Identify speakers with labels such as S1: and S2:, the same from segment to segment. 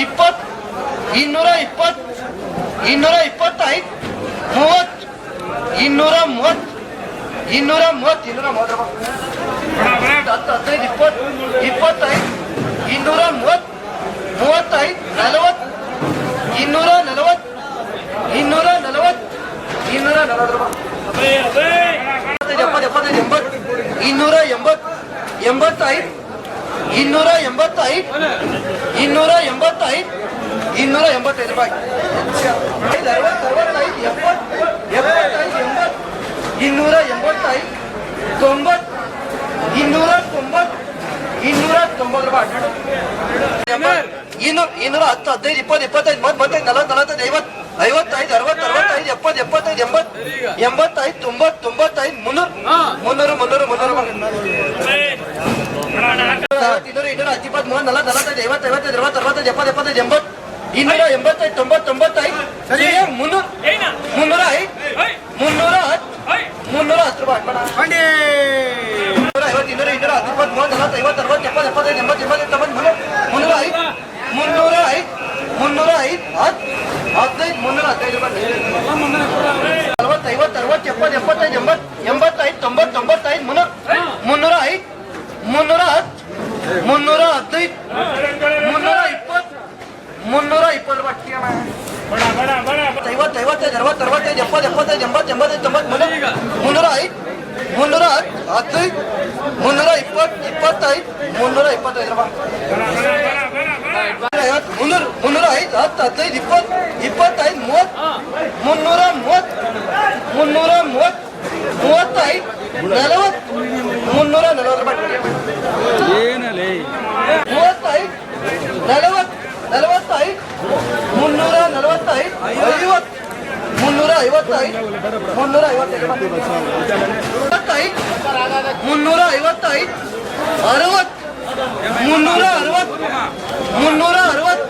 S1: ಇಪ್ಪತ್ತು ಇನ್ನೂರ ಇಪ್ಪತ್ತು ಇನ್ನೂರ ಇಪ್ಪತ್ತೈದು, ಮೂವತ್ತು, ಇನ್ನೂರ ಮೂವತ್ತು ಇನ್ನೂರ ಮೂವತ್ತು ಇನ್ನೂರ ಮೂವತ್ತು ಹತ್ತು ಇಪ್ಪತ್ತು, ಇಪ್ಪತ್ತೈದು, ಇನ್ನೂರ ಮೂವತ್ತು, ಮೂವತ್ತೈದು, ನಲವತ್ತು, ಇನ್ನೂರ ನಲವತ್ತು ಇನ್ನೂರ ನಲವತ್ತು ಇನ್ನೂರ ನಲವತ್ತು ಎಪ್ಪತ್ತೈದು ಎಂಬತ್ತು ಇನ್ನೂರ ಎಂಬತ್ತು, ಎಂಬತ್ತೈದು ಇನ್ನೂರ ಎಂಬತ್ತೈದು ಇನ್ನೂರ ಎಂಬತ್ತೈದು ಇನ್ನೂರ ಎಂಬತ್ತೈದು ರೂಪಾಯಿ ಇನ್ನೂರ ಎಂಬತ್ತೈದು ತೊಂಬತ್ತು ಇನ್ನೂರ ತೊಂಬತ್ತು ಇನ್ನೂರ ತೊಂಬತ್ತು ರೂಪಾಯಿ. ಇನ್ನೂರ. ಇನ್ನೂರ ಹತ್ತು ಹದಿನೈದು ಇಪ್ಪತ್ತು ಇಪ್ಪತ್ತೈದು ಮೂವತ್ತು ಮೂವತ್ತೈದು ನಲವತ್ತು ನಲವತ್ತೈದು ಐವತ್ತು ಐವತ್ತೈದು ಅರವತ್ತು ಅರವತ್ತೈದು ಎಪ್ಪತ್ತು ಎಪ್ಪತ್ತೈದು ಎಂಬತ್ತು ಎಂಬತ್ತೈದು ತೊಂಬತ್ತು ತೊಂಬತ್ತೈದು ಮುನ್ನೂರು ಮುನ್ನೂರು ಇನ್ನೂರು ಇನ್ನೂರ ಹತ್ತು ಇಪ್ಪತ್ತು ಮೂವತ್ತು ನಲವತ್ತು ನಲವತ್ತೈದು ಐವತ್ತು ಐವತ್ತೈದು ಅರವತ್ತು ಅರವತ್ತೈದು ಎಪ್ಪತ್ತು ಎಪ್ಪತ್ತೈದು ಎಂಬತ್ತು ಇನ್ನೂರ ಎಂಬತ್ತೈದು ತೊಂಬತ್ತು ತೊಂಬತ್ತೈದು ಮುನ್ನೂರು ಮುನ್ನೂರ ಐದು. ಮುನ್ನೂರ ಹತ್ತು. ಮುನ್ನೂರ ಹತ್ತು ರೂಪಾಯಿ ಹಾಕ್ಬೇಡ. ಇನ್ನೂರ ಐವತ್ತು ಇನ್ನೂರ ಇನ್ನೂರ ಹತ್ತು ಇಪ್ಪತ್ತು ಮೂವತ್ತು ನಲವತ್ತು ಐವತ್ತು ಅರವತ್ತು ಎಪ್ಪತ್ತು ಎಪ್ಪತ್ತೈದು ಎಂಬತ್ತು ಎಂಬತ್ತು ತೊಂಬತ್ತು ಮುನ್ನೂರು ಮುನ್ನೂರ ಐದು. ಮುನ್ನೂರ ಐದು. ಮುನ್ನೂರ ಐದು ಹತ್ತು. ಹದಿನೈದು ಮುನ್ನೂರ ಹದಿನೈದು ರೂಪಾಯಿ. ಐವತ್ತು ಅರವತ್ತು ಎಪ್ಪತ್ತು ಎಪ್ಪತ್ತೈದು ಎಂಬತ್ತು ಎಂಬತ್ತೈದು ತೊಂಬತ್ತು ತೊಂಬತ್ತೈದು ಮುನ್ನೂರು ಮುನ್ನೂರ ಐದು. ಮುನ್ನೂರ ಹತ್ತು. ಮುನ್ನೂರ ಹದಿನೈದು, ಮುನ್ನೂರ ಇಪ್ಪತ್ತು ಮುನ್ನೂರ ಇಪ್ಪತ್ತು ರೂಪಾಯಿ ಐವತ್ತು, ಐವತ್ತೈದು, ಅರವತ್ತು, ಅರವತ್ತೈದು, ಎಪ್ಪತ್ತು, ಎಪ್ಪತ್ತೈದು, ಎಂಬತ್ತು, ಎಂಬತ್ತೈದು, ತೊಂಬತ್ತು, ಮುನ್ನೂರು, ಮುನ್ನೂರ ಐದು, ಮುನ್ನೂರ ಹತ್ತು ಹದಿನೈದು, ಮುನ್ನೂರ ಇಪ್ಪತ್ತು, ಇಪ್ಪತ್ತೈದು, ಮುನ್ನೂರ ಇಪ್ಪತ್ತೈದು ಮುನ್ನೂರು, ಮುನ್ನೂರ ಐದು, ಹತ್ತು, ಹದಿನೈದು, ಇಪ್ಪತ್ತು, ಇಪ್ಪತ್ತೈದು, ಮೂವತ್ತು, ಮುನ್ನೂರ ಮೂವತ್ತು ಮುನ್ನೂರ ಮೂವತ್ತು, ಮೂವತ್ತೈದು, ನಲವತ್ತು ಮುನ್ನೂರ ನಲವತ್ತು ರೂಪಾಯಿ ಮೂವತ್ತೈದು ನಲವತ್ತು ನಲವತ್ತೈದು, ಮುನ್ನೂರ ನಲವತ್ತೈದು, ಐವತ್ತು, ಮುನ್ನೂರ ಐವತ್ತೈದು ಮುನ್ನೂರ ಐವತ್ತೈದು. ಐವತ್ತೈದು, ಮುನ್ನೂರ ಐವತ್ತೈದು, ಅರವತ್ತು, ಮುನ್ನೂರ ಅರವತ್ತು ಮುನ್ನೂರ ಅರವತ್ತು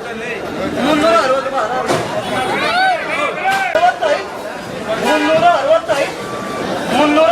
S1: ಮುನ್ನೂರ ಅರವತ್ತು ಅರವತ್ತೈದು, ಮುನ್ನೂರ ಅರವತ್ತೈದು, ಮುನ್ನೂರ